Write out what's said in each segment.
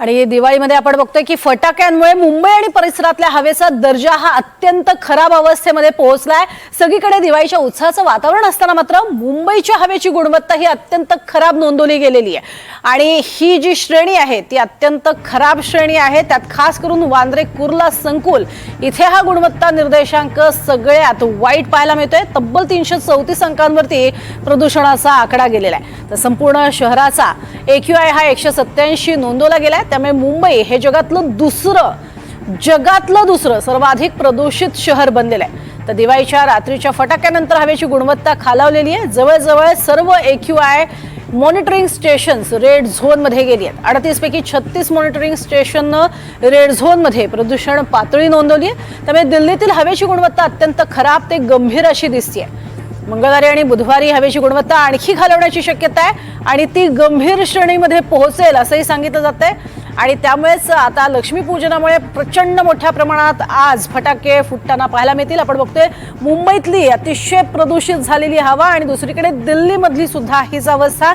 आणि दिवाळीमध्ये आपण बघतोय की फटाक्यांमुळे मुंबई आणि परिसरातल्या हवेचा दर्जा हा अत्यंत खराब अवस्थेमध्ये पोहोचलाय. सगळीकडे दिवाळीच्या उत्साहाचं वातावरण असताना मात्र मुंबईच्या हवेची गुणवत्ता ही अत्यंत खराब नोंदवली गेलेली आहे. आणि ही जी श्रेणी आहे ती अत्यंत खराब श्रेणी आहे. त्यात खास करून वांद्रे कुर्ला संकुल इथे हा गुणवत्ता निर्देशांक सगळ्यात वाईट पाहायला मिळतोय. तब्बल तीनशे चौतीस अंकांवरती प्रदूषणाचा आकडा गेलेला आहे. तर संपूर्ण शहराचा एक्यू आय हा एकशे सत्याऐंशी नोंदवला गेला आहे त्यामुळे मुंबई हे जगातलं दुसरं जगातलं दुसरं सर्वाधिक प्रदूषित शहर बनलेलं आहे. तर दिवाळीच्या रात्रीच्या फटाक्यानंतर हवेची गुणवत्ता खालावलेली आहे. जवळजवळ सर्व A Q I monitoring stations red झोनमध्ये गेली आहेत. अडतीसपैकी छत्तीस मॉनिटरिंग स्टेशननं रेड झोनमध्ये प्रदूषण पातळी नोंदवली आहे. त्यामुळे दिल्लीतील हवेची गुणवत्ता अत्यंत खराब ते गंभीर अशी दिसते मंगळवारी आणि बुधवारी हवेची गुणवत्ता आणखी खालवण्याची शक्यता आहे आणि ती गंभीर श्रेणीमध्ये पोहोचेल असंही सांगितलं जात आहे आणि त्यामुळेच आता लक्ष्मीपूजनामुळे प्रचंड मोठ्या प्रमाणात आज फटाके फुटताना पाहायला मिळतील. आपण बघतोय मुंबईतली अतिशय प्रदूषित झालेली हवा आणि दुसरीकडे दिल्लीमधली सुद्धा हीच अवस्था.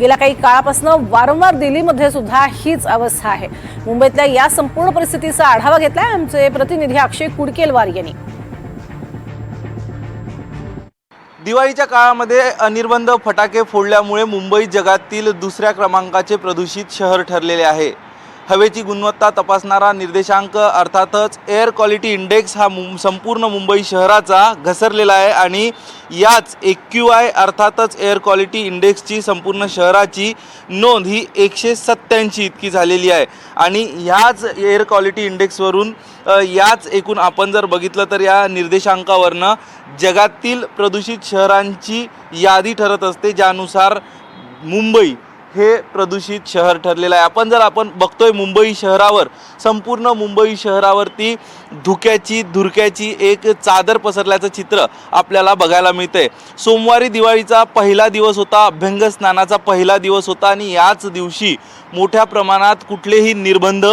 गेल्या काही काळापासून वारंवार दिल्लीमध्ये सुद्धा हीच अवस्था आहे. मुंबईतल्या या संपूर्ण परिस्थितीचा आढावा घेतलाय आमचे प्रतिनिधी अक्षय कुडकेलवार यांनी. दिवाळीच्या काळामध्ये अनिर्बंध फटाके फोडल्यामुळे मुंबई जगातील दुसऱ्या क्रमांकाचे प्रदूषित शहर ठरलेले आहे. हवेची गुणवत्ता तपासणारा निर्देशांक अर्थातच एअर क्वालिटी इंडेक्स हा मुं संपूर्ण मुंबई शहराचा घसरलेला आहे आणि याच एक क्यू आय अर्थातच एअर क्वालिटी इंडेक्सची संपूर्ण शहराची नोंद ही एकशे सत्त्याऐंशी इतकी झालेली आहे. आणि ह्याच एअर क्वालिटी इंडेक्सवरून याच एकूण आपण जर बघितलं तर या निर्देशांकावरनं जगातील प्रदूषित शहरांची यादी ठरत असते ज्यानुसार मुंबई हे प्रदूषित शहर ठरलेलं आहे. आपण जर आपण बघतोय मुंबई शहरावर संपूर्ण मुंबई शहरावरती धुक्याची धुरक्याची एक चादर पसरल्याचं चित्र आपल्याला बघायला मिळतंय. सोमवारी दिवाळीचा पहिला दिवस होता अभ्यंग स्नानाचा पहिला दिवस होता आणि याच दिवशी मोठ्या प्रमाणात कुठलेही निर्बंध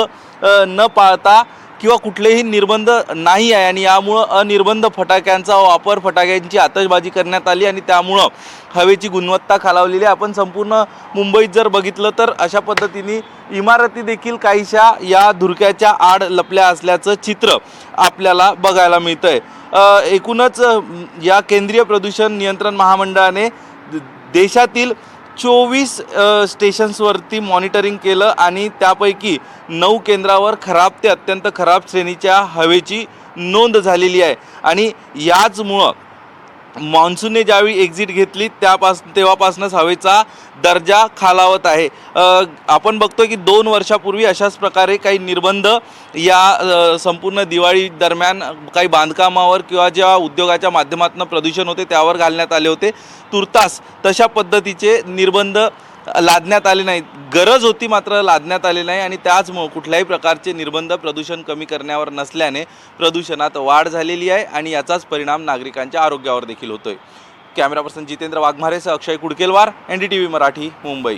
न पाळता किंवा कुठलेही निर्बंध नाही आहे आणि यामुळं अनिर्बंध फटाक्यांचा वापर फटाक्यांची आतषबाजी करण्यात आली आणि त्यामुळं हवेची गुणवत्ता खालावलेली आहे. आपण संपूर्ण मुंबईत जर बघितलं तर अशा पद्धतीने इमारती देखील काहीशा या धुरक्याच्या आड लपल्या असल्याचं चित्र आपल्याला बघायला मिळतं आहे एकूणच या केंद्रीय प्रदूषण नियंत्रण महामंडळाने देशातील चोवीस स्टेशन्सवरती मॉनिटरिंग केलं आणि त्यापैकी नऊ केंद्रावर खराब ते अत्यंत खराब श्रेणीच्या हवेची नोंद झालेली आहे. आणि याचमुळं मान्सूनने ज्यावेळी एक्झिट घेतली त्यापास तेव्हापासूनच हवेचा दर्जा खालावत आहे. आपण बघतो की दोन वर्षापूर्वी अशाच प्रकारे काही निर्बंध या संपूर्ण दिवाळी दरम्यान काही बांधकामावर किंवा ज्या उद्योगाच्या माध्यमातून प्रदूषण होते त्यावर घालण्यात आले होते. तुर्तास तशा पद्धतीचे निर्बंध लादण्यात आले नाहीत. गरज होती मात्र लादण्यात आली नाही आणि त्याचमुळं कुठल्याही प्रकारचे निर्बंध प्रदूषण कमी करण्यावर नसल्याने प्रदूषणात वाढ झालेली आहे आणि याचाच परिणाम नागरिकांच्या आरोग्यावर देखील होतोय. Camera person Jitendra वाघमारेसह Akshay Kudkelwar N D T V Marathi Mumbai.